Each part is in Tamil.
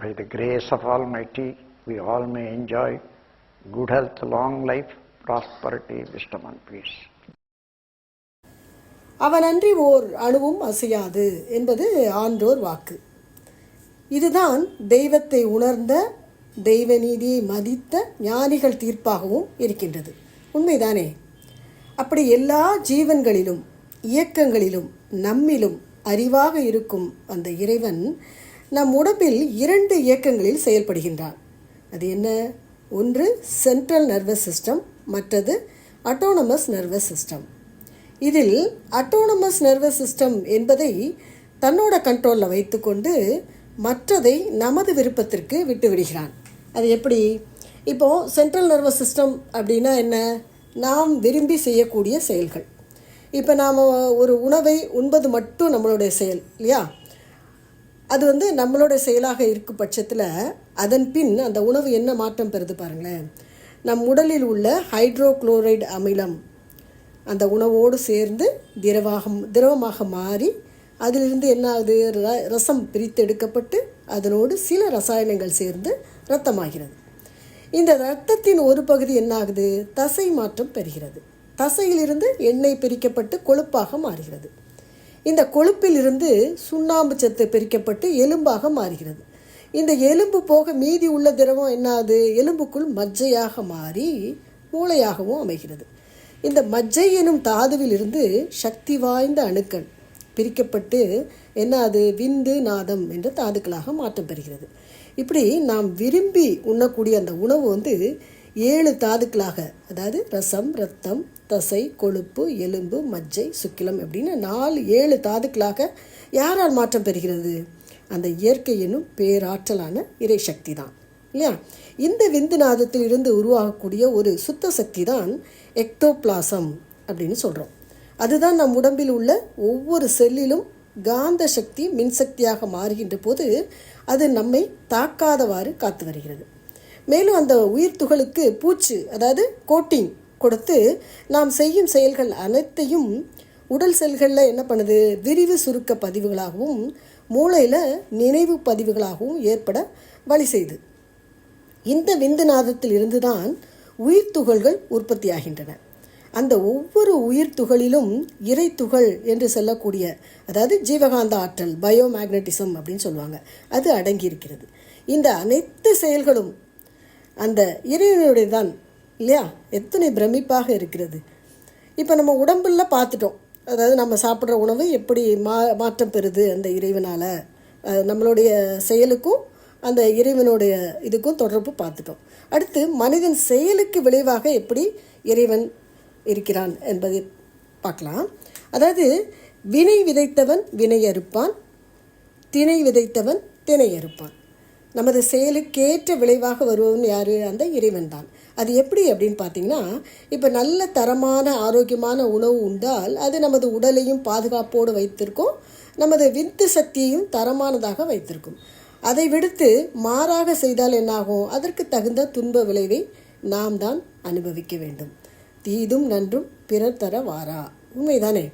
by the grace of Almighty, we all may enjoy good health, long life, prosperity, wisdom, and peace. அவனன்றி ஓர் அணுவும் அசையாது என்பது ஆன்றோர் வாக்கு. இதுதான் தெய்வத்தை உணர்ந்த தெய்வ நீதியை மதித்த ஞானிகள் தீர்ப்பாகவும் இருக்கின்றது. உண்மைதானே? அப்படி எல்லா ஜீவன்களிலும் இயக்கங்களிலும் நம்மிலும் அறிவாக இருக்கும் அந்த இறைவன் நம் உடம்பில் இரண்டு இயக்கங்களில் செயல்படுகின்றான். அது என்ன? ஒன்று சென்ட்ரல் நர்வஸ் சிஸ்டம் மற்றது அட்டோனமஸ் நர்வஸ் சிஸ்டம் இதில் அட்டோனமஸ் நர்வஸ் சிஸ்டம் என்பதை தன்னோட கண்ட்ரோலில் வைத்துக்கொண்டு மற்றதை நமது விருப்பத்திற்கு விட்டுவிடுகிறான். அது எப்படி? இப்போது சென்ட்ரல் நர்வஸ் சிஸ்டம் அப்படின்னா என்ன? நாம் விரும்பி செய்யக்கூடிய செயல்கள். இப்போ நாம் ஒரு உணவை உண்பது மட்டும் நம்மளுடைய செயல் இல்லையா? அது வந்து நம்மளோட செயலாக இருக்கும் பட்சத்தில் அதன் பின் அந்த உணவு என்ன மாற்றம் பெறுது பாருங்களேன். நம் உடலில் உள்ள ஹைட்ரோக்ளோரைடு அமிலம் அந்த உணவோடு சேர்ந்து திரவாக திரவமாக மாறி அதிலிருந்து என்ன ஆகுது? ர- ரசம் பிரித்து எடுக்கப்பட்டு அதனோடு சில ரசாயனங்கள் சேர்ந்து ரத்தமாகிறது இந்த ரத்தத்தின் ஒரு பகுதி என்ன ஆகுது? தசை மாற்றம் பெறுகிறது. தசையிலிருந்து எண்ணெய் பிரிக்கப்பட்டு கொழுப்பாக மாறுகிறது. இந்த கொழுப்பிலிருந்து சுண்ணாம்பு சத்து பிரிக்கப்பட்டு எலும்பாக மாறுகிறது. இந்த எலும்பு போக மீதி உள்ள திரவம் என்னாது? எலும்புக்குள் மஜ்ஜையாக மாறி மூளையாகவும் அமைகிறது. இந்த மஜ்ஜை எனும் தாதுவிலிருந்து சக்தி வாய்ந்த அணுக்கள் பிரிக்கப்பட்டு என்ன அது விந்து நாதம் என்ற தாதுக்களாக மாற்றம் பெறுகிறது. இப்படி நாம் விரும்பி உண்ணக்கூடிய அந்த உணவு வந்து ஏழு தாதுக்களாக அதாவது ரசம் ரத்தம் தசை கொழுப்பு எலும்பு மஜ்ஜை சுக்கிலம் அப்படின்னு நாலு ஏழு தாதுக்களாக யாரால் மாற்றம் பெறுகிறது? அந்த இயற்கை என்னும் பேராற்றலான இறை சக்தி தான் இல்லையா? இந்த விந்து நாதத்தில் இருந்து உருவாகக்கூடிய ஒரு சுத்த சக்தி தான் எக்டோபிளாசம் அப்படின்னு சொல்கிறோம் அதுதான் நம் உடம்பில் உள்ள ஒவ்வொரு செல்லிலும் காந்த சக்தி மின்சக்தியாக மாறுகின்ற போது அது நம்மை தாக்காதவாறு காத்து வருகிறது. மேலும் அந்த உயிர் துகளுக்கு பூச்சு அதாவது கோட்டிங் கொடுத்து நாம் செய்யும் செயல்கள் அனைத்தையும் உடல் செல்களில் என்ன பண்ணுது? விரிவு சுருக்க பதிவுகளாகவும் மூளையில் நினைவு பதிவுகளாகவும் ஏற்பட வழி செய்து. இந்த விந்துநாதத்தில் இருந்துதான் உயிர் துகள்கள் உற்பத்தியாகின்றன அந்த ஒவ்வொரு உயிர் துகளிலும் இறை துகள் என்று சொல்லக்கூடிய அதாவது ஜீவகாந்த ஆற்றல் பயோமேக்னட்டிசம் அப்படின்னு சொல்லுவாங்க. அது அடங்கியிருக்கிறது. இந்த அனைத்து செயல்களும் அந்த இறைவனுடைய தான் இல்லையா? எத்தனை பிரமிப்பாக இருக்கிறது. இப்போ நம்ம உடம்புல பார்த்துட்டோம். அதாவது நம்ம சாப்பிட்ற உணவு எப்படி மா மாற்றம் பெறுது அந்த இறைவனால்? நம்மளுடைய செயலுக்கும் அந்த இறைவனுடைய இதுக்கும் தொடர்பு பார்த்துட்டோம். அடுத்து மனிதன் செயலுக்கு விளைவாக எப்படி இறைவன் இருக்கிறான் என்பதை பார்க்கலாம். அதாவது வினை விதைத்தவன் வினை அறுப்பான் திணை விதைத்தவன் திணை அறுப்பான். நமது செயலுக்கேற்ற விளைவாக வருபவன் யார்? அந்த இறைவன் தான். அது எப்படி அப்படின்னு பார்த்தீங்கன்னா இப்போ நல்ல தரமான ஆரோக்கியமான உணவு உண்டால் அது நமது உடலையும் பாதுகாப்போடு வைத்திருக்கும். நமது வித்து சக்தியையும் தரமானதாக வைத்திருக்கும். அதை விடுத்து மாறாக செய்தால் என்னாகும்? அதற்கு தகுந்த துன்ப விளைவை நாம் தான் அனுபவிக்க வேண்டும். தீதும் நன்றும் பிறர் தர வாரா. உண்மைதானே?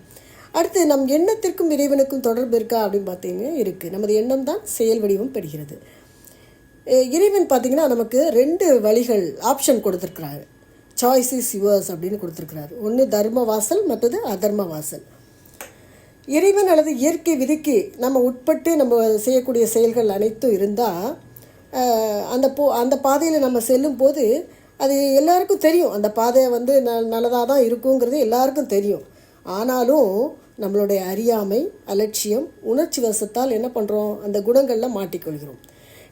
அடுத்து நம் எண்ணத்திற்கும் இறைவனுக்கும் தொடர்பு இருக்கா அப்படின்னு பார்த்தீங்கன்னா இருக்குது நமது எண்ணம் தான் செயல் வடிவம் பெறுகிறது. இறைவன் பார்த்திங்கன்னா நமக்கு ரெண்டு வழிகள் ஆப்ஷன் கொடுத்துருக்குறாரு. சாய்ஸ் இஸ் யுவர்ஸ் அப்படின்னு கொடுத்துருக்குறாரு. ஒன்று தர்ம வாசல் மற்றது அதர்ம வாசல் இறைவன் அல்லது இயற்கை விதிக்கு நம்ம உட்பட்டு நம்ம செய்யக்கூடிய செயல்கள் அனைத்தும் இருந்தால் அந்த போ அந்த பாதையில் நம்ம செல்லும் போது அது எல்லாருக்கும் தெரியும். அந்த பாதை வந்து ந நல்லதாக தான் இருக்குங்கிறது எல்லாருக்கும் தெரியும். ஆனாலும் நம்மளுடைய அறியாமை அலட்சியம் உணர்ச்சி வசத்தால் என்ன பண்ணுறோம் அந்த குணங்களில் மாட்டிக்கொள்கிறோம்.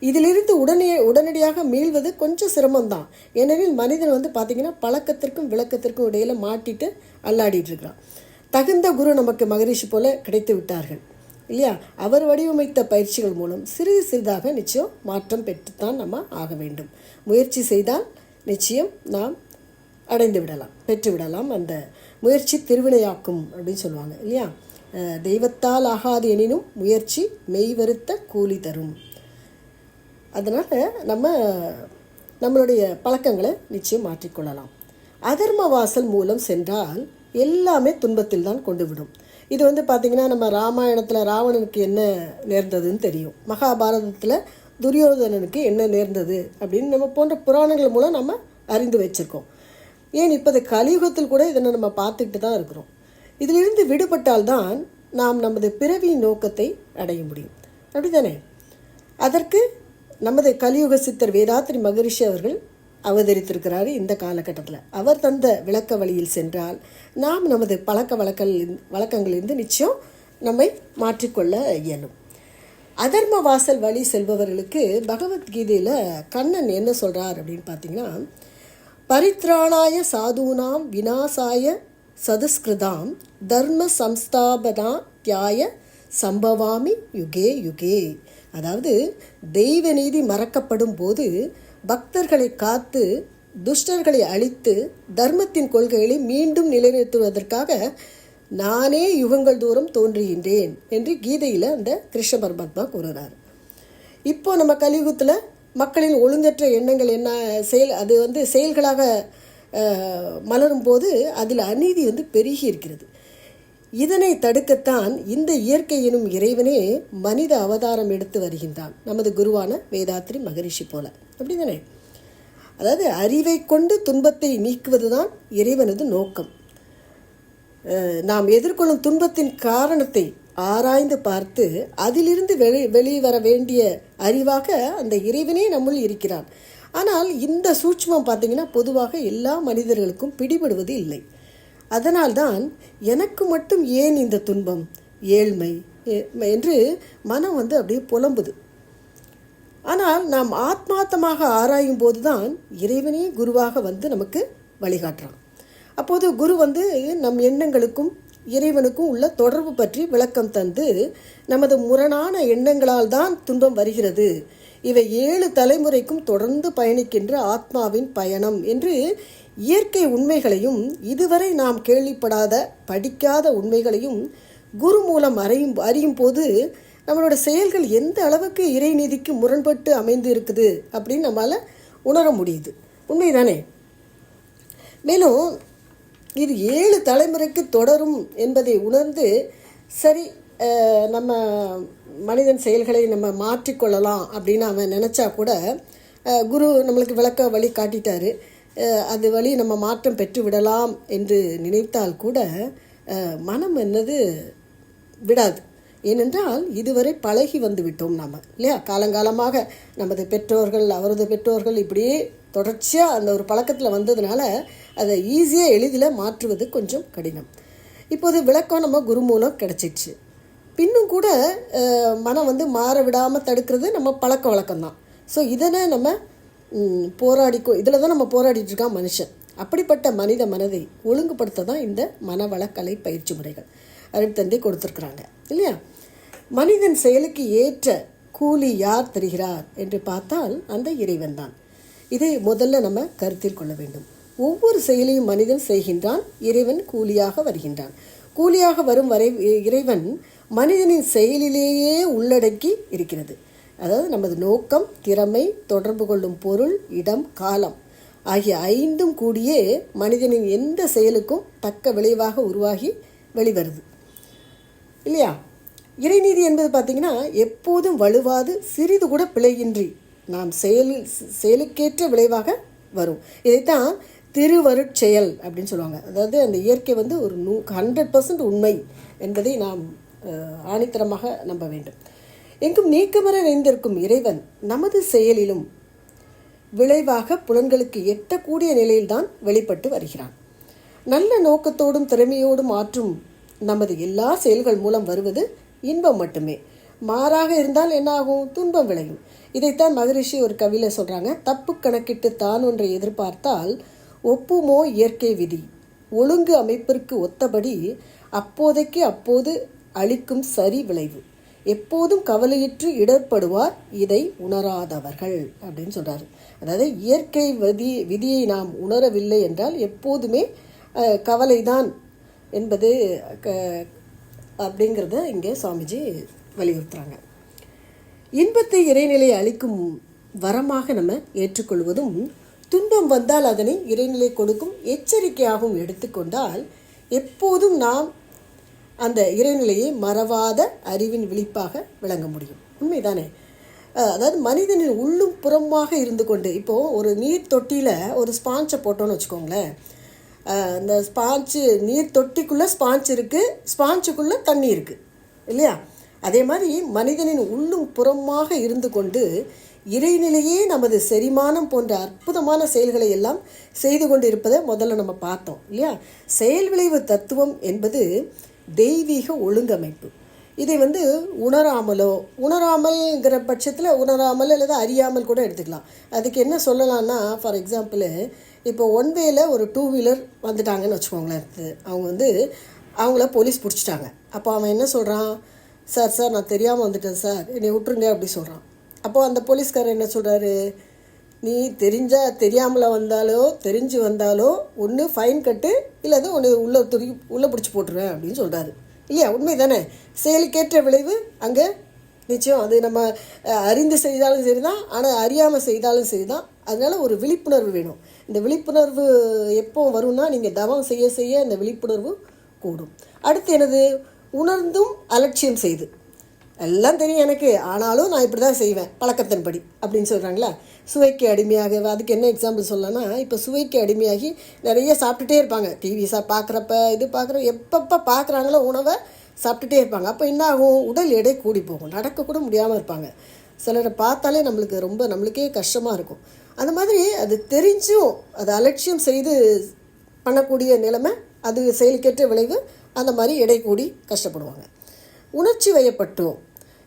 இதிலிருந்து உடனே உடனடியாக மீள்வது கொஞ்சம் சிரமம்தான். ஏனெனில் மனிதன் வந்து பார்த்திங்கன்னா பழக்கத்திற்கும் விளக்கத்திற்கும் இடையில மாட்டிட்டு அல்லாடிட்டு இருக்கிறான் தகுந்த குரு நமக்கு மகரிஷி போல கிடைத்து விட்டார்கள். இல்லையா? அவர் வடிவமைத்த பயிற்சிகள் மூலம் சிறிது சிறிதாக நிச்சயம் மாற்றம் பெற்றுத்தான் நம்ம ஆக வேண்டும். முயற்சி செய்தால் நிச்சயம் நாம் அடைந்து விடலாம் பெற்று விடலாம் அந்த முயற்சி திருவினையாக்கும் அப்படின்னு சொல்லுவாங்க இல்லையா? தெய்வத்தால் ஆகாது எனினும் முயற்சி மெய் வருத்த கூலி தரும். அதனால் நம்ம நம்மளுடைய பழக்கங்களை நிச்சயம் மாற்றிக்கொள்ளலாம். அதர்ம வாசல் மூலம் சென்றால் எல்லாமே துன்பத்தில் தான் கொண்டு விடும். இது வந்து பார்த்திங்கன்னா நம்ம ராமாயணத்தில் ராவணனுக்கு என்ன நேர்ந்ததுன்னு தெரியும். மகாபாரதத்தில் துரியோதனனுக்கு என்ன நேர்ந்தது அப்படின்னு நம்ம போன்ற புராணங்கள் மூலம் நம்ம அறிந்து வச்சிருக்கோம். ஏன் இப்போ கலியுகத்தில் கூட இதனை நம்ம பார்த்துக்கிட்டு தான் இருக்கிறோம். இதிலிருந்து விடுபட்டால்தான் நாம் நமது பிறவியின் நோக்கத்தை அடைய முடியும். அப்படி தானே அதற்கு நமது கலியுக சித்தர் வேதாத்ரி மகரிஷி அவர்கள் அவதரித்திருக்கிறார் இந்த காலகட்டத்தில். அவர் தந்த விளக்க வழியில் சென்றால் நாம் நமது பழக்க வழக்கல் வழக்கங்களிலிருந்து நிச்சயம் நம்மை மாற்றிக்கொள்ள இயலும். அதர்ம வாசல் வழி செல்பவர்களுக்கு பகவத்கீதையில் கண்ணன் என்ன சொல்கிறார் அப்படின்னு பார்த்தீங்கன்னா பரித்ராணாய சாதூனாம் வினாசாய சதுஸ்கிருதாம் தர்ம சம்ஸ்தாபனா தியாய சம்பவாமி யுகே யுகே. அதாவது தெய்வ நீதி மறக்கப்படும் போது பக்தர்களை காத்து துஷ்டர்களை அழித்து தர்மத்தின் கொள்கைகளை மீண்டும் நிலைநிறுத்துவதற்காக நானே யுகங்கள் தூரம் தோன்றுகின்றேன் என்று கீதையில் அந்த கிருஷ்ண பரமாத்மா கூறுகிறார் இப்போ நம்ம கலியுகத்தில் மக்களின் ஒழுங்கற்ற எண்ணங்கள் என்ன செயல் அது வந்து செயல்களாக மலரும் போது அதில் அநீதி வந்து பெருகி இருக்கிறது. இதனை தடுக்கத்தான் இந்த இயற்கை எனும் இறைவனே மனித அவதாரம் எடுத்து வருகின்றான். நமது குருவான வேதாத்ரி மகரிஷி போல. அப்படிதானே? அதாவது அறிவை கொண்டு துன்பத்தை நீக்குவதுதான் இறைவனது நோக்கம். நாம் எதிர்கொள்ளும் துன்பத்தின் காரணத்தை ஆராய்ந்து பார்த்து அதிலிருந்து வெளி வெளிவர வர வேண்டிய அறிவாக அந்த இறைவனே நம்முள் இருக்கிறான். ஆனால் இந்த சூட்சமம் பார்த்தீங்கன்னா பொதுவாக எல்லா மனிதர்களுக்கும் பிடிபடுவது இல்லை. அதனால்தான் எனக்கு மட்டும் ஏன் இந்த துன்பம்? ஏழ்மை. என்று மனம் வந்து அப்படியே புலம்புது. ஆனால் நாம் ஆத்மார்த்தமாக ஆராயும் போது தான் இறைவனே குருவாக வந்து நமக்கு வழிகாட்டுறான். அப்போது குரு வந்து நம் எண்ணங்களுக்கும் இறைவனுக்கும் உள்ள தொடர்பு பற்றி விளக்கம் தந்து நமது முரணான எண்ணங்களால் தான் துன்பம் வருகிறது. இவை ஏழு தலைமுறைக்கும் தொடர்ந்து பயணிக்கின்ற ஆத்மாவின் பயணம் என்று இயற்கை உண்மைகளையும் இதுவரை நாம் கேள்விப்படாத படிக்காத உண்மைகளையும் குரு மூலம் அறியும் அறியும் போது நம்மளோட செயல்கள் எந்த அளவுக்கு இறைநீதிக்கு முரண்பட்டு அமைந்து இருக்குது அப்படின்னு நம்மளால் உணர முடியுது. உண்மைதானே? மேலும் இது ஏழு தலைமுறைக்கு தொடரும் என்பதை உணர்ந்து சரி நம்ம மனிதன் செயல்களை நம்ம மாற்றிக்கொள்ளலாம் அப்படின்னு அவன் நினச்சா கூட குரு நம்மளுக்கு விளக்க வழி காட்டிட்டாரு. அது வழி நம்ம மாற்றம் பெற்று விடலாம் என்று நினைத்தால் கூட மனம் என்னது விடாது. ஏனென்றால் இதுவரை பழகி வந்து விட்டோம் நாம் இல்லையா? காலங்காலமாக நமது பெற்றோர்கள் அவரது பெற்றோர்கள் இப்படியே தொடர்ச்சியாக அந்த ஒரு பழக்கத்தில் வந்ததுனால அதை ஈஸியாக எளிதில் மாற்றுவது கொஞ்சம் கடினம். இப்போது விளக்கம் நம்ம குரு மூலம் கிடச்சிடுச்சு பின்னும் கூட மனம் வந்து மாற விடாமல் தடுக்கிறது நம்ம பழக்க வழக்கம்தான். ஸோ இதனை நம்ம ம், போராடிக்கோ இதில் தான் நம்ம போராடிட்டு இருக்கான் மனுஷன். அப்படிப்பட்ட மனித மனதை ஒழுங்குபடுத்த தான் இந்த மனவளக்கலை பயிற்சி முறைகள். அருட்தந்தை கொடுத்துருக்குறாங்க. இல்லையா? மனிதன் செயலுக்கு ஏற்ற கூலி யார் தருகிறார் என்று பார்த்தால் அந்த இறைவன் தான் இதை முதல்ல நம்ம கருத்தில் கொள்ள வேண்டும். ஒவ்வொரு செயலையும் மனிதன் செய்கின்றான் இறைவன் கூலியாக வருகின்றான். கூலியாக வரும் வரை இறைவன் மனிதனின் செயலிலேயே உள்ளடக்கி இருக்கிறது. அதாவது நமது நோக்கம் திறமை தொடர்பு கொள்ளும் பொருள் இடம் காலம் ஆகிய ஐந்தும் கூடியே மனிதனின் எந்த செயலுக்கும் தக்க விளைவாக உருவாகி வெளிவருது. இல்லையா? இறைநீதி என்பது பார்த்திங்கன்னா எப்போதும் வலுவாது சிறிது கூட பிழையின்றி நாம் செயலில் செயலுக்கேற்ற விளைவாக வரும். இதைத்தான் திருவருட்செயல் அப்படின்னு சொல்லுவாங்க. அதாவது அந்த இயற்கை வந்து ஒரு நூ ஹண்ட்ரட் பர்சன்ட் உண்மை என்பதை நாம் ஆணித்தரமாக நம்ப வேண்டும். எங்கும் நீக்கமர நிறைந்திருக்கும் இறைவன் நமது செயலிலும் விளைவாக புலன்களுக்கு எட்டக்கூடிய நிலையில்தான் வெளிப்பட்டு வருகிறான். நல்ல நோக்கத்தோடும் திறமையோடும் ஆற்றும் நமது எல்லா செயல்கள் மூலம் வருவது இன்பம் மட்டுமே. மாறாக இருந்தால் என்னாகும்? துன்பம் விளையும். இதைத்தான் மகரிஷி ஒரு கவியில் சொல்கிறாங்க தப்பு கணக்கிட்டு தான் ஒன்றை எதிர்பார்த்தால் ஒப்புமோ இயற்கை விதி. ஒழுங்கு அமைப்பிற்கு ஒத்தபடி அப்போதைக்கு அப்போது அளிக்கும் சரி விளைவு. எப்போதும் கவலையிற்று இடர்படுவார் இதை உணராதவர்கள் அப்படின்னு சொல்கிறார் அதாவது இயற்கை விதி விதியை நாம் உணரவில்லை என்றால் எப்போதுமே கவலைதான் என்பது க- அப்படிங்கிறத இங்கே சுவாமிஜி வலியுறுத்துகிறாங்க இன்பத்தை இறைநிலை அளிக்கும் வரமாக நம்ம ஏற்றுக்கொள்வதும் துன்பம் வந்தால் அதனை இறைநிலை கொடுக்கும் எச்சரிக்கையாகவும் எடுத்துக்கொண்டால் எப்போதும் நாம் அந்த இறைநிலையை மறவாத அறிவின் விழிப்பாக விளங்க முடியும். உண்மைதானே? அதாவது மனிதனின் உள்ளும் புறமாக இருந்து கொண்டு இப்போது ஒரு நீர் தொட்டியில் ஒரு ஸ்பாஞ்சை போட்டோன்னு வச்சுக்கோங்களேன். இந்த ஸ்பாஞ்சு நீர் தொட்டிக்குள்ளே ஸ்பாஞ்ச் இருக்குது ஸ்பாஞ்சுக்குள்ளே தண்ணி இருக்குது இல்லையா? அதே மாதிரி மனிதனின் உள்ளும் புறமாக இருந்து கொண்டு இறைநிலையே நமது செரிமானம் போன்ற அற்புதமான செயல்களை எல்லாம் செய்து கொண்டு இருப்பதை முதல்ல நம்ம பார்த்தோம் இல்லையா? செயல் விளைவு தத்துவம் என்பது தெய்வீக ஒழுங்கமைப்பு. இதை வந்து உணராமலோ உணராமல்ங்கிற பட்சத்தில் உணராமல் அல்லது அறியாமல் கூட எடுத்துக்கலாம். அதுக்கு என்ன சொல்லலாம்னா ஃபார் எக்ஸாம்பிள் இப்போ ஒன் வேயில் ஒரு டூ வீலர் வந்துட்டாங்கன்னு வச்சுக்கோங்களேன். அது அவங்க வந்து அவங்கள போலீஸ் பிடிச்சிட்டாங்க. அப்போ அவன் என்ன சொல்கிறான் சார் சார் நான் தெரியாமல் வந்துட்டேன் சார் என்னை விட்டுருங்க அப்படி சொல்கிறான் அப்போது அந்த போலீஸ்காரர் என்ன சொல்கிறாரு நீ தெரிஞ்சா தெரியாமல் வந்தாலோ தெரிஞ்சு வந்தாலோ ஒன்று ஃபைன் கட்டு இல்லாத ஒன்று உள்ளே துருக்கி உள்ளே பிடிச்சி போட்டுருவேன் அப்படின்னு சொல்கிறாரு இல்லையா? உண்மை தானே? செயலுக்கேற்ற விளைவு அங்கே நிச்சயம் அது நம்ம அறிந்து செய்தாலும் சரி தான் ஆனால் அறியாமல் செய்தாலும் சரி தான் அதனால் ஒரு விழிப்புணர்வு வேணும். இந்த விழிப்புணர்வு எப்போ வரும்னா நீங்கள் தவம் செய்ய செய்ய இந்த விழிப்புணர்வு கூடும். அடுத்து எனது உணர்ந்தும் அலட்சியம் செய்து. எல்லாம் தெரியும் எனக்கு. ஆனாலும் நான் இப்படி தான் செய்வேன் பழக்கத்தின்படி அப்படின்னு சொல்கிறாங்களா சுவைக்கு அடிமையாக அதுக்கு என்ன எக்ஸாம்பிள் சொல்லலாம்னா இப்போ சுவைக்கு அடிமையாகி நிறைய சாப்பிட்டுட்டே இருப்பாங்க. டிவி சா பார்க்குறப்ப இது பார்க்குற எப்பப்போ பார்க்குறாங்களோ உணவை சாப்பிட்டுட்டே இருப்பாங்க. அப்போ என்ன ஆகும்? உடல் எடை கூடி போகும். நடக்கக்கூட முடியாமல் இருப்பாங்க. சிலரை பார்த்தாலே நம்மளுக்கு ரொம்ப நம்மளுக்கே கஷ்டமாக இருக்கும். அந்த மாதிரி அது தெரிஞ்சும் அது அலட்சியம் செய்து பண்ணக்கூடிய நிலைமை அது செயலுக்கேற்ற விளைவு அந்த மாதிரி எடை கூடி கஷ்டப்படுவாங்க. உணர்ச்சி வயப்பட்டோம்.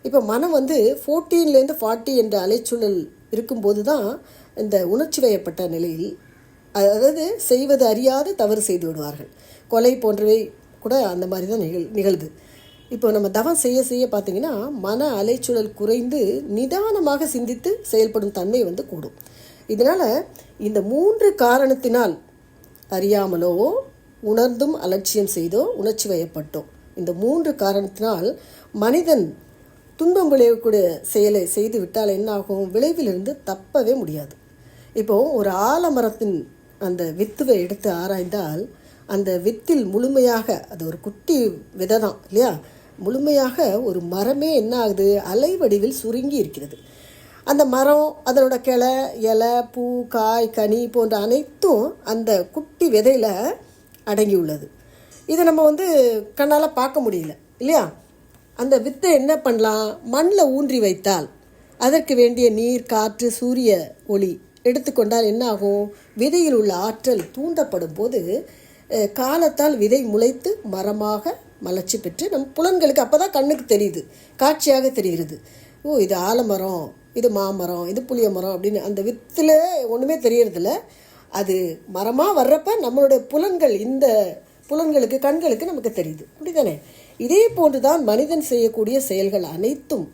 இப்போ மனம் வந்து ஃபோர்டீன்லேருந்து ஃபார்ட்டி என்ற அலைச்சூழல் இருக்கும்போது தான் இந்த உணர்ச்சி வயப்பட்ட நிலையில் அதாவது செய்வது அறியாது தவறு செய்து விடுவார்கள். கொலை போன்றவை கூட அந்த மாதிரி தான் நிகழ் நிகழ்து. இப்போ நம்ம தவம் செய்ய செய்ய பார்த்தீங்கன்னா மன அலைச்சூழல் குறைந்து நிதானமாக சிந்தித்து செயல்படும் தன்மை வந்து கூடும். இதனால் இந்த மூன்று காரணத்தினால் அறியாமலோ உணர்ந்தும் அலட்சியம் செய்தோ உணர்ச்சி வயப்பட்டோ இந்த மூன்று காரணத்தினால் மனிதன் துன்பம் விளையக்கூடிய செயலை செய்து விட்டால் என்னாகும்? விளைவிலிருந்து தப்பவே முடியாது. இப்போ ஒரு ஆலமரத்தின் அந்த வித்துவை எடுத்து ஆராய்ந்தால் அந்த வித்தில் முழுமையாக அது ஒரு குட்டி விதை தான் இல்லையா? முழுமையாக ஒரு மரமே என்ன ஆகுது அலை வடிவில் சுருங்கி இருக்கிறது. அந்த மரம் அதனோட கிளை இலை பூ காய் கனி போன்ற அனைத்தும் அந்த குட்டி விதையில் அடங்கியுள்ளது. இதை நம்ம வந்து கண்ணால் பார்க்க முடியல இல்லையா? அந்த வித்தை என்ன பண்ணலாம்? மண்ணில் ஊன்றி வைத்தால். அதற்கு வேண்டிய நீர் காற்று சூரிய ஒளி எடுத்துக்கொண்டால் என்ன ஆகும்? விதையில் உள்ள ஆற்றல் தூண்டப்படும் போது காலத்தால் விதை முளைத்து மரமாக மலர்ச்சி பெற்று நம் புலன்களுக்கு அப்போ தான் கண்ணுக்கு தெரியுது காட்சியாக தெரிகிறது. ஓ இது ஆலமரம் இது மாமரம் இது புளிய மரம் அப்படின்னு அந்த வித்தில் ஒன்றுமே தெரியறதில்ல. அது மரமாக வர்றப்ப நம்மளுடைய புலன்கள் இந்த புலன்களுக்கு கண்களுக்கு நமக்கு தெரியுது. அப்படிதானே இதே போன்று தான் மனிதன் செய்யக்கூடிய செயல்கள் அனைத்தும்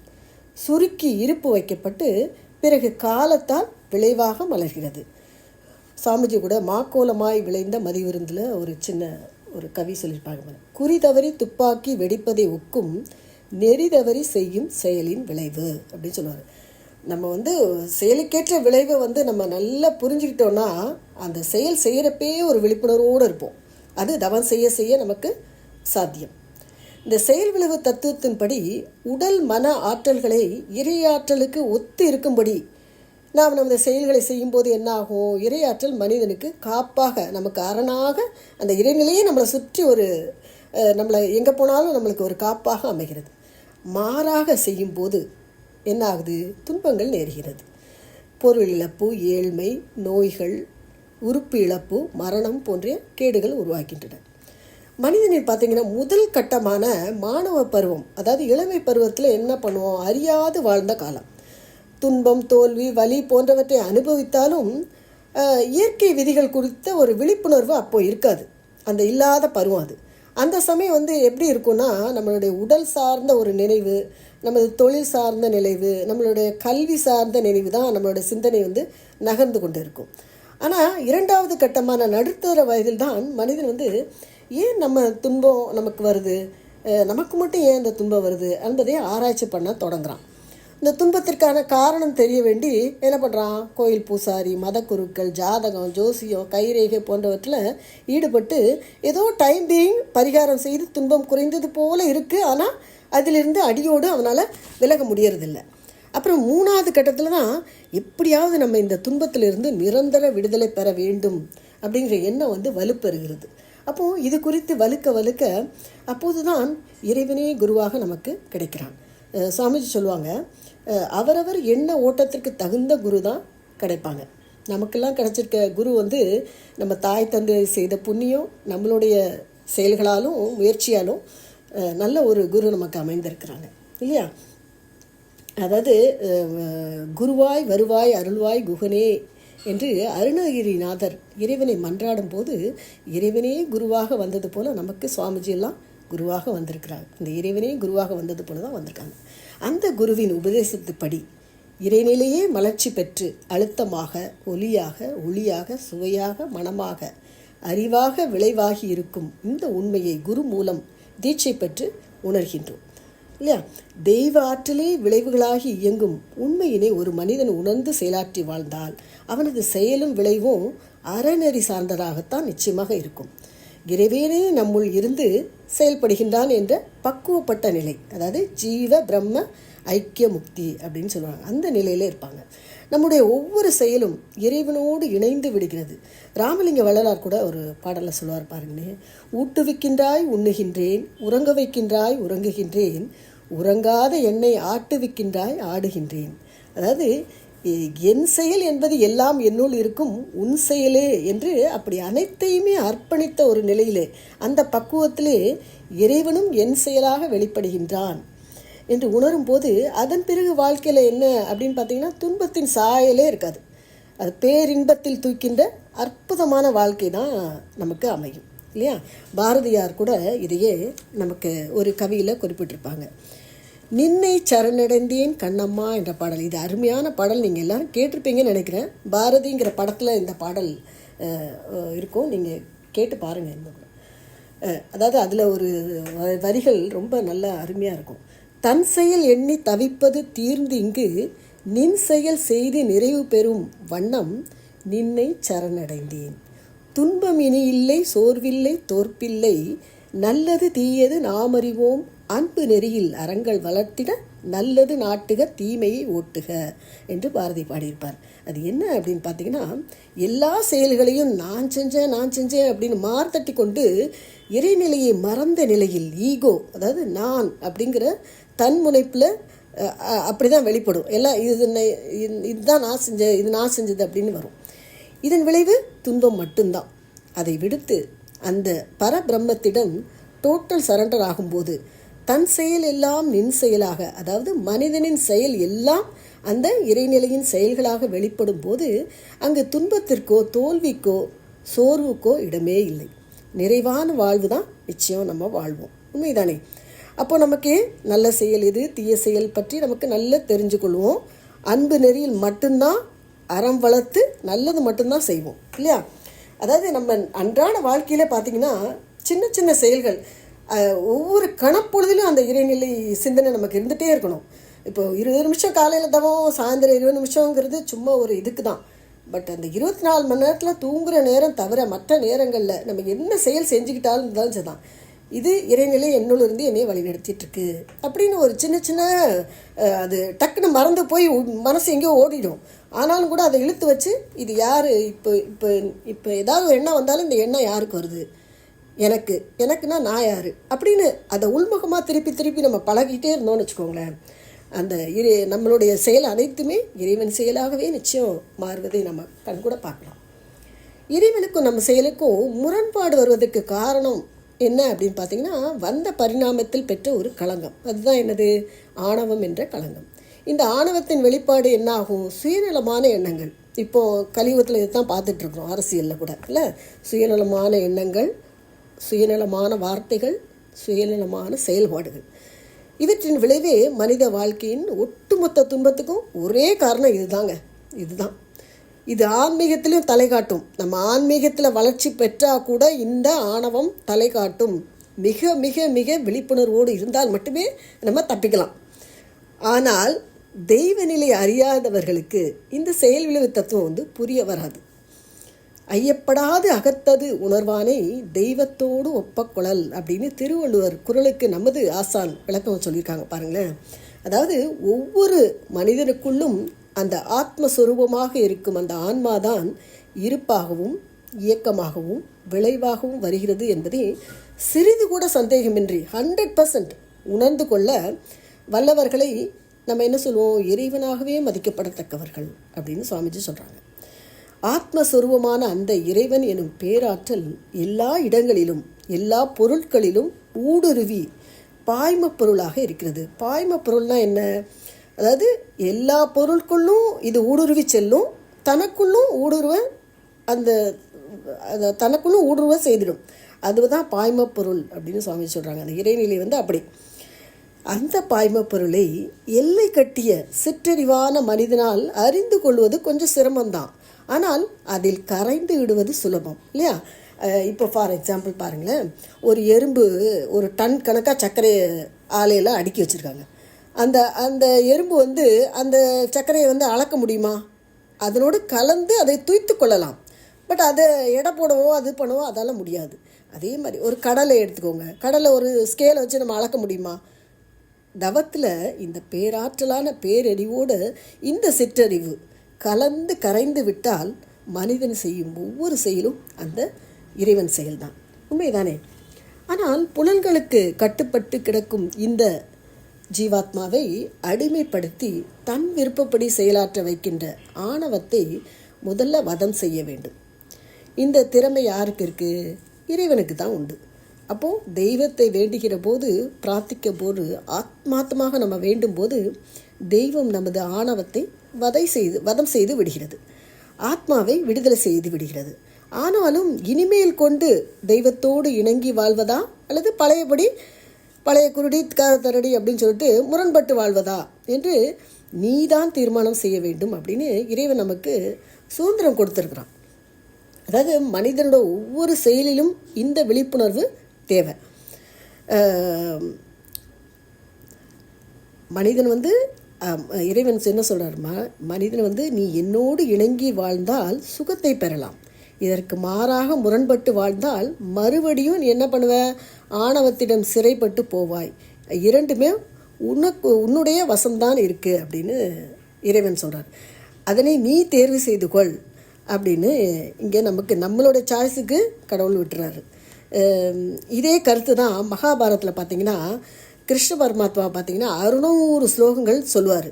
சுருக்கி இருப்பு வைக்கப்பட்டு பிறகு காலத்தால் விளைவாக மலர்கிறது. சாமிஜி கூட மாக்கோலமாய் விளைந்த மதிவிருந்தில் ஒரு சின்ன ஒரு கவி சொல்லியிருப்பாங்க குறி தவறி துப்பாக்கி வெடிப்பதை ஒக்கும் நெறி தவறி செய்யும் செயலின் விளைவு அப்படின்னு சொல்லுவார். நம்ம வந்து செயலுக்கேற்ற விளைவை வந்து நம்ம நல்லா புரிஞ்சுக்கிட்டோன்னா அந்த செயல் செய்கிறப்பே ஒரு விழிப்புணர்வோடு இருப்போம். அது தவம் செய்ய செய்ய நமக்கு சாத்தியம். இந்த செயல் விளைவு தத்துவத்தின்படி உடல் மன ஆற்றல்களை இறையாற்றலுக்கு ஒத்து இருக்கும்படி நாம் நமது செயல்களை செய்யும்போது என்ன ஆகும் இறையாற்றல் மனிதனுக்கு காப்பாக நமக்கு அரணாக அந்த இறைநிலையே நம்மளை சுற்றி ஒரு நம்மளை எங்கே போனாலும் நம்மளுக்கு ஒரு காப்பாக அமைகிறது. மாறாக செய்யும்போது என்ன ஆகுது துன்பங்கள் நேர்கிறது. பொருள் இழப்பு ஏழ்மை நோய்கள் உறுப்பு இழப்பு மரணம் போன்ற கேடுகள் உருவாக்கின்றன மனிதனில் பார்த்தீங்கன்னா முதல் கட்டமான மாணவ பருவம் அதாவது இளமை பருவத்தில் என்ன பண்ணுவோம்? அறியாது வாழ்ந்த காலம். துன்பம் தோல்வி வலி போன்றவற்றை அனுபவித்தாலும் இயற்கை விதிகள் குறித்த ஒரு விழிப்புணர்வு அப்போ இருக்காது. அந்த இல்லாத பருவம் அது. அந்த சமயம் வந்து எப்படி இருக்கும்னா நம்மளுடைய உடல் சார்ந்த ஒரு நினைவு நமது தொழில் சார்ந்த நினைவு நம்மளுடைய கல்வி சார்ந்த நினைவு தான் நம்மளோட சிந்தனை வந்து நகர்ந்து கொண்டு இருக்கும் ஆனால் இரண்டாவது கட்டமான நடுத்தர வயதில் தான் மனிதன் வந்து ஏன் நம்ம துன்பம் நமக்கு வருது? நமக்கு மட்டும் ஏன் இந்த துன்பம் வருது? என்பதை ஆராய்ச்சி பண்ண தொடங்குறான். இந்த துன்பத்திற்கான காரணம் தெரிய வேண்டி என்ன பண்ணுறான் கோயில் பூசாரி மதக்குருக்கள் ஜாதகம் ஜோசியம் கைரேகை போன்றவற்றில் ஈடுபட்டு ஏதோ டைம் பீயிங் பரிகாரம் செய்து துன்பம் குறைந்தது போல் இருக்குது ஆனால் அதிலிருந்து அடியோடு அவனால் விலக முடியறதில்ல. அப்புறம் மூணாவது கட்டத்தில் தான் எப்படியாவது நம்ம இந்த துன்பத்திலிருந்து நிரந்தர விடுதலை பெற வேண்டும் அப்படிங்கிற எண்ணம் வந்து வலுப்பெறுகிறது. அப்போது இது குறித்து வலுக்க வலுக்க அப்போது தான் இறைவனே குருவாக நமக்கு கிடைக்கிறான். சுவாமிஜி சாமிஜி சொல்லுவாங்க அவரவர் எண்ண ஓட்டத்திற்கு தகுந்த குரு தான் கிடைப்பாங்க. நமக்கெல்லாம் கிடைச்சிருக்க குரு வந்து நம்ம தாய் தந்தை செய்த புண்ணியம் நம்மளுடைய செயல்களாலும் முயற்சியாலும் நல்ல ஒரு குரு நமக்கு அமைந்திருக்கிறாங்க. இல்லையா? அதாவது குருவாய் வருவாய் அருள்வாய் குகனே என்று அருணகிரிநாதர் இறைவனை மன்றாடும் போது இறைவனே குருவாக வந்தது போல நமக்கு சுவாமிஜியெல்லாம் குருவாக வந்திருக்கிறாங்க அந்த இறைவனே குருவாக வந்தது போல தான் வந்திருக்காங்க. அந்த குருவின் உபதேசத்துப்படி இறைநிலையே மலர்ச்சி பெற்று அழுத்தமாக ஒலியாக ஒளியாக சுவையாக மனமாக அறிவாக விளைவாகி இருக்கும் இந்த உண்மையை குரு மூலம் தீட்சை பெற்று உணர்கின்றோம். இல்லையா? தெய்வ ஆற்றலே விளைவுகளாகி இயங்கும். உண்மையினை ஒரு மனிதன் உணர்ந்து செயலாற்றி வாழ்ந்தால் அவனது செயலும் விளைவும் அறநெறி சார்ந்ததாகத்தான் நிச்சயமாக இருக்கும். இறைவேனே நம்முள் இருந்து செயல்படுகின்றான் என்ற பக்குவப்பட்ட நிலை அதாவது ஜீவ பிரம்ம ஐக்கிய முக்தி அப்படின்னு சொல்லுவாங்க. அந்த நிலையில இருப்பாங்க. நம்முடைய ஒவ்வொரு செயலும் இறைவனோடு இணைந்து விடுகிறது. ராமலிங்க வள்ளலார் கூட ஒரு பாடலில் சொல்லுவார் பாருங்களேன் ஊட்டுவிக்கின்றாய் உண்ணுகின்றேன் உறங்க வைக்கின்றாய் உறங்குகின்றேன் உறங்காத என்னை ஆட்டுவிக்கின்றாய் ஆடுகின்றேன். அதாவது என் செயல் என்பது எல்லாம் என்னுள் இருக்கும் உன் செயலே என்று அப்படி அனைத்தையுமே அர்ப்பணித்த ஒரு நிலையிலே அந்த பக்குவத்திலே இறைவனும் என் செயலாக வெளிப்படுகின்றான் என்று உணரும்போது அதன் பிறகு வாழ்க்கையில் என்ன அப்படின்னு பார்த்தீங்கன்னா துன்பத்தின் சாயலே இருக்காது. அது பேரின்பத்தில் தூக்கின்ற அற்புதமான வாழ்க்கை தான் நமக்கு அமையும் இல்லையா? பாரதியார் கூட இதையே நமக்கு ஒரு கவியில் குறிப்பிட்டிருப்பாங்க. நின்னை சரணடைந்தேன் கண்ணம்மா என்ற பாடல். இது அருமையான பாடல். நீங்கள் எல்லாரும் கேட்டிருப்பீங்கன்னு நினைக்கிறேன். பாரதிங்கிற படத்தில் இந்த பாடல் இருக்கும். நீங்கள் கேட்டு பாருங்கள் இந்த அதாவது அதில் ஒரு வ- வரிகள் ரொம்ப நல்ல அருமையாக இருக்கும். தன் செயல் எண்ணி தவிப்பது தீர்ந்து இங்கு நின் செயல் செய்து நிறைவு பெறும் வண்ணம் நின்னை சரணடைந்தேன். துன்பம் இனி இல்லை சோர்வில்லை தோற்பில்லை. நல்லது தீயது நாம் அறிவோம் அன்பு நெறியில் அறங்கள் வளர்த்திட நல்லது நாட்டுக தீமையை ஓட்டுக என்று பாரதி பாடியிருப்பார். அது என்ன அப்படின்னு பார்த்தீங்கன்னா எல்லா செயல்களையும் நான் செஞ்சேன் நான் செஞ்சேன் அப்படின்னு மார்த்தட்டி கொண்டு இறைநிலையை மறந்த நிலையில் ஈகோ அதாவது நான் அப்படிங்கிற தன் முனைப்பில் அப்படி தான் வெளிப்படும். எல்லாம் இது இது- இதுதான் நான் செஞ்சேன் இது நான் செஞ்சது அப்படின்னு வரும். இதன் விளைவு துன்பம் மட்டும்தான். அதை விடுத்து அந்த பரபிரம்மத்திடம் டோட்டல் சரண்டர் ஆகும்போது தன் செயல் எல்லாம் நின் செயலாக. அதாவது மனிதனின் செயல் எல்லாம் அந்த இறைநிலையின் செயல்களாக வெளிப்படும் போது அங்கு துன்பத்திற்கோ தோல்விக்கோ சோர்வுக்கோ இடமே இல்லை. நிறைவான வாழ்வு தான் நிச்சயம் நம்ம வாழ்வோம். உண்மைதானே? அப்போ நமக்கு நல்ல செயல் எது தீய செயல் பற்றி நமக்கு நல்லா தெரிஞ்சுக்கொள்வோம். அன்பு நெறியில் மட்டும்தான் அறம் வளர்த்து நல்லது மட்டும்தான் செய்வோம். இல்லையா? அதாவது நம்ம அன்றாட வாழ்க்கையில் பார்த்தீங்கன்னா சின்ன சின்ன செயல்கள் ஒவ்வொரு கணப்பொழுதிலும் அந்த இறைநிலை சிந்தனை நமக்கு இருந்துகிட்டே இருக்கணும். இப்போ இருபது நிமிஷம் காலையில் தவம் சாயந்தரம் இருபது நிமிஷங்கிறது சும்மா ஒரு இதுக்கு தான். பட் அந்த இருபத்தி நாலு மணி நேரத்தில் தூங்குகிற நேரம் தவிர மற்ற நேரங்களில் நம்ம என்ன செயல் செஞ்சுக்கிட்டாலும் இருந்தாலும் சரிதான் இது இறைநிலை என்னுள்ளிருந்து என்னையை வழிநடத்திட்டுருக்கு அப்படின்னு ஒரு சின்ன சின்ன அது டக்குன்னு மறந்து போய் மனசு எங்கேயோ ஓடிடும். ஆனாலும் கூட அதை இழுத்து வச்சு இது யார்? இப்போ இப்போ இப்போ ஏதாவது ஒரு எண்ணம் வந்தாலும் இந்த எண்ணம் யாருக்கு வருது? எனக்கு எனக்குன்னா நான் யார்? அப்படின்னு அதை உள்முகமாக திருப்பி திருப்பி நம்ம பழகிட்டே இருந்தோம்னு வச்சுக்கோங்களேன். அந்த இறை நம்மளுடைய செயல் அனைத்துமே இறைவன் செயலாகவே நிச்சயம் மாறுவதை நம்ம கண்கூட பார்க்கலாம். இறைவனுக்கும் நம்ம செயலுக்கும் முரண்பாடு வருவதற்கு காரணம் என்ன அப்படின்னு பார்த்தீங்கன்னா வந்த பரிணாமத்தில் பெற்ற ஒரு களங்கம். அதுதான் என்னது? ஆணவம் என்ற களங்கம். இந்த ஆணவத்தின் வெளிப்பாடு என்னாகும்? சுயநலமான எண்ணங்கள். இப்போது கலியுகத்தில் இதுதான் பார்த்துட்ருக்குறோம் அரசியலில் கூட. இல்லை? சுயநலமான எண்ணங்கள் சுயநலமான வார்த்தைகள் சுயநலமான செயல்பாடுகள். இவற்றின் விளைவே மனித வாழ்க்கையின் ஒட்டுமொத்த துன்பத்துக்கும் ஒரே காரணம் இதுதாங்க. இதுதான். இது ஆன்மீகத்திலையும் தலை காட்டும் நம்ம ஆன்மீகத்தில் வளர்ச்சி பெற்றா கூட இந்த ஆணவம் தலை காட்டும் மிக மிக மிக விழிப்புணர்வோடு இருந்தால் மட்டுமே நம்ம தப்பிக்கலாம். ஆனால் தெய்வநிலை அறியாதவர்களுக்கு இந்த செயல் விளைவு தத்துவம் வந்து புரிய வராது. ஐயப்படாது அகத்தது உணர்வானை தெய்வத்தோடு ஒப்பக்குழல் அப்படின்னு திருவள்ளுவர் குரலுக்கு நமது ஆசான் விளக்கம் சொல்லியிருக்காங்க பாருங்களேன். அதாவது ஒவ்வொரு மனிதனுக்குள்ளும் அந்த ஆத்மஸ்வரூபமாக இருக்கும் அந்த ஆன்மாதான் இருப்பாகவும் இயக்கமாகவும் விளைவாகவும் வருகிறது என்பதை சிறிது கூட சந்தேகமின்றி ஹண்ட்ரட் பர்சன்ட் உணர்ந்து கொள்ள வல்லவர்களை நம்ம என்ன சொல்லுவோம் இறைவனாகவே மதிக்கப்படத்தக்கவர்கள் அப்படின்னு சுவாமிஜி சொல்கிறாங்க ஆத்மஸ்வரூபமான அந்த இறைவன் எனும் பேராற்றல் எல்லா இடங்களிலும் எல்லா பொருட்களிலும் ஊடுருவி பாய்மப்பொருளாக இருக்கிறது. பாய்மப்பொருள்னால் என்ன? அதாவது எல்லா பொருட்களும் இது ஊடுருவி செல்லும் தனக்குள்ளும் ஊடுருவ அந்த அந்த தனக்குள்ளும் ஊடுருவ செய்திடும். அதுதான் பாய்மப்பொருள் அப்படின்னு சுவாமி சொல்கிறாங்க அந்த இறைநிலை வந்து அப்படி. அந்த பாய்மப்பொருளை எல்லை கட்டிய சிற்றறிவான மனிதனால் அறிந்து கொள்வது கொஞ்சம் சிரமம்தான். ஆனால் அதில் கரைந்து விடுவது சுலபம் இல்லையா? இப்போ ஃபார் எக்ஸாம்பிள் பாருங்களேன். ஒரு எறும்பு ஒரு டன் கணக்காக சர்க்கரை ஆலையில் அடுக்கி வச்சுருக்காங்க. அந்த அந்த எறும்பு வந்து அந்த சர்க்கரையை வந்து அளக்க முடியுமா? அதனோடு கலந்து அதை துய்த்து கொள்ளலாம். பட் அதை எடை போடவோ அது பண்ணவோ அதால் முடியாது. அதே மாதிரி ஒரு கடலை எடுத்துக்கோங்க. கடலை ஒரு ஸ்கேலை வச்சு நம்ம அளக்க முடியுமா? தவத்தில் இந்த பேராற்றலான பேரறிவோடு இந்த சிற்றறிவு கலந்து கரைந்து விட்டால் மனிதன் செய்யும் ஒவ்வொரு செயலும் அந்த இறைவன் செயல்தான். உண்மைதானே? ஆனால் புலன்களுக்கு கட்டுப்பட்டு கிடக்கும் இந்த ஜீவாத்மாவை அடிமைப்படுத்தி தன் விருப்பப்படி செயலாற்ற வைக்கின்ற ஆணவத்தை முதல்ல வதம் செய்ய வேண்டும். இந்த திறமை யாருக்கு இருக்குது இறைவனுக்கு தான் உண்டு. அப்போது தெய்வத்தை வேண்டுகிற போது பிரார்த்திக்க போது ஆத்மாத்தமாக நம்ம வேண்டும் போது தெய்வம் நமது ஆணவத்தை வதை செய்து வதம் செய்து விடுகிறது. ஆத்மாவை விடுதலை செய்து விடுகிறது. ஆனாலும் இனிமேல் கொண்டு தெய்வத்தோடு இணங்கி வாழ்வதா? அல்லது பழையபடி பழைய குருடி தரடி அப்படின்னு சொல்லிட்டு முரண்பட்டு வாழ்வதா? என்று நீதான் தீர்மானம் செய்ய வேண்டும் அப்படின்னு இறைவன் நமக்கு சுதந்திரம் கொடுத்துருக்குறான். அதாவது மனிதனோட ஒவ்வொரு செயலிலும் இந்த விழிப்புணர்வு தேவை. மனிதன் வந்து இறைவன் என்ன சொல்கிறாருமா மனிதன் வந்து நீ என்னோடு இணங்கி வாழ்ந்தால் சுகத்தை பெறலாம். இதற்கு மாறாக முரண்பட்டு வாழ்ந்தால் மறுபடியும் நீ என்ன பண்ணுவ? ஆணவத்திடம் சிறைப்பட்டு போவாய். இரண்டுமே உனக்கு உன்னுடைய வசம்தான் இருக்குது அப்படின்னு இறைவன் சொல்கிறார் அதனை நீ தேர்வு செய்து கொள் அப்படின்னு இங்கே நமக்கு நம்மளோட சாய்ஸுக்கு கடவுள் விட்டுறாரு. இதே கருத்து தான் மகாபாரதத்தில் பார்த்தீங்கன்னா கிருஷ்ண பரமாத்மா பார்த்தீங்கன்னா அறுநூறு ஸ்லோகங்கள் சொல்லுவார்.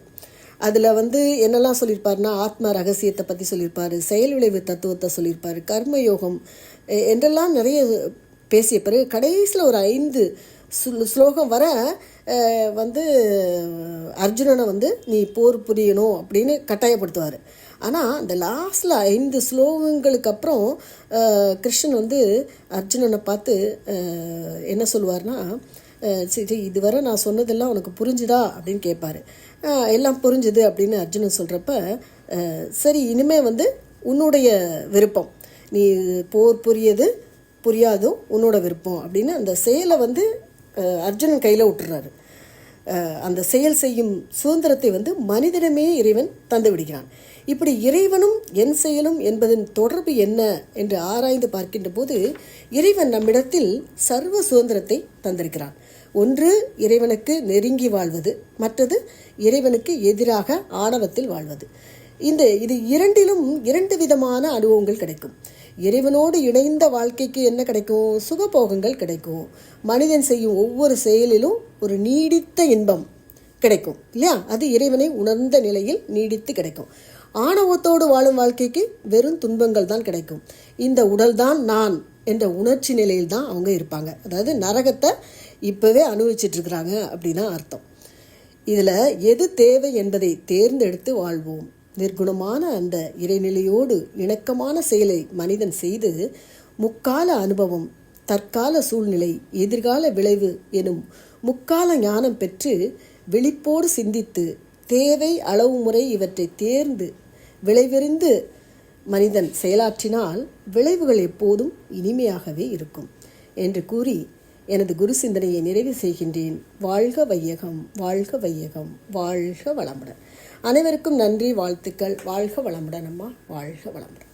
அதில் வந்து என்னெல்லாம் சொல்லியிருப்பாருன்னா ஆத்ம ரகசியத்தை பற்றி சொல்லியிருப்பார் செயல் விளைவு தத்துவத்தை சொல்லியிருப்பார் கர்மயோகம் என்றெல்லாம் நிறைய பேசிய பிறகு கடைசியில் ஒரு ஐந்து ஸ்லோகம் வர வந்து அர்ஜுனனை வந்து நீ போர் புரியணும் அப்படின்னு கட்டாயப்படுத்துவார். ஆனால் அந்த லாஸ்ட்டில் ஐந்து ஸ்லோகங்களுக்கு அப்புறம் கிருஷ்ணன் வந்து அர்ஜுனனை பார்த்து என்ன சொல்லுவார்னா சரி இதுவரை நான் சொன்னதெல்லாம் உனக்கு புரிஞ்சுதா? அப்படின்னு கேட்பாரு எல்லாம் புரிஞ்சுது அப்படின்னு அர்ஜுனன் சொல்கிறப்ப சரி இனிமே வந்து உன்னுடைய விருப்பம். நீ போர் புரியது புரியாதும் உன்னோட விருப்பம் அப்படின்னு அந்த செயலை வந்து அர்ஜுனன் கையில் விட்டுறாரு. அந்த செயல் செய்யும் சுதந்திரத்தை வந்து மனிதனமே இறைவன் தந்து விடுகிறான். இப்படி இறைவனும் என் செயலும் என்பதன் தொடர்பு என்ன என்று ஆராய்ந்து பார்க்கின்ற போது இறைவன் நம்மிடத்தில் சர்வ சுதந்திரத்தை தந்திருக்கிறான். ஒன்று இறைவனுக்கு நெருங்கி வாழ்வது. மற்றது இறைவனுக்கு எதிராக ஆணவத்தில் வாழ்வது. இந்த இது இரண்டிலும் இரண்டு விதமான அனுபவங்கள் கிடைக்கும். இறைவனோடு இணைந்த வாழ்க்கைக்கு என்ன கிடைக்கும்? சுகபோகங்கள் கிடைக்கும். மனிதன் செய்யும் ஒவ்வொரு செயலிலும் ஒரு நீடித்த இன்பம் கிடைக்கும் இல்லையா? அது இறைவனை உணர்ந்த நிலையில் நீடித்து கிடைக்கும். ஆணவத்தோடு வாழும் வாழ்க்கைக்கு வெறும் துன்பங்கள் தான் கிடைக்கும். இந்த உடல்தான் நான் என்ற உணர்ச்சி நிலையில் தான் அவங்க இருப்பாங்க. அதாவது நரகத்தை இப்போவே அனுபவிச்சிட்டு இருக்கிறாங்க அப்படின்னா அர்த்தம். இதில் எது தேவை என்பதை தேர்ந்தெடுத்து வாழ்வோம். நிர்குணமான அந்த இறைநிலையோடு இணக்கமான செயலை மனிதன் செய்து முக்கால அனுபவம் தற்கால சூழ்நிலை எதிர்கால விளைவு எனும் முக்கால ஞானம் பெற்று விழிப்போடு சிந்தித்து தேவை அளவு முறை இவற்றை தேர்ந்து விளைவிருந்து மனிதன் செயலாற்றினால் விளைவுகள் எப்போதும் இனிமையாகவே இருக்கும் என்று கூறி எனது குரு சிந்தனையை நிறைவு செய்கின்றேன். வாழ்க வையகம் வாழ்க வையகம் வாழ்க வளமுடன். அனைவருக்கும் நன்றி வாழ்த்துக்கள். வாழ்க வளமுடன் அம்மா வாழ்க வளமுடன்.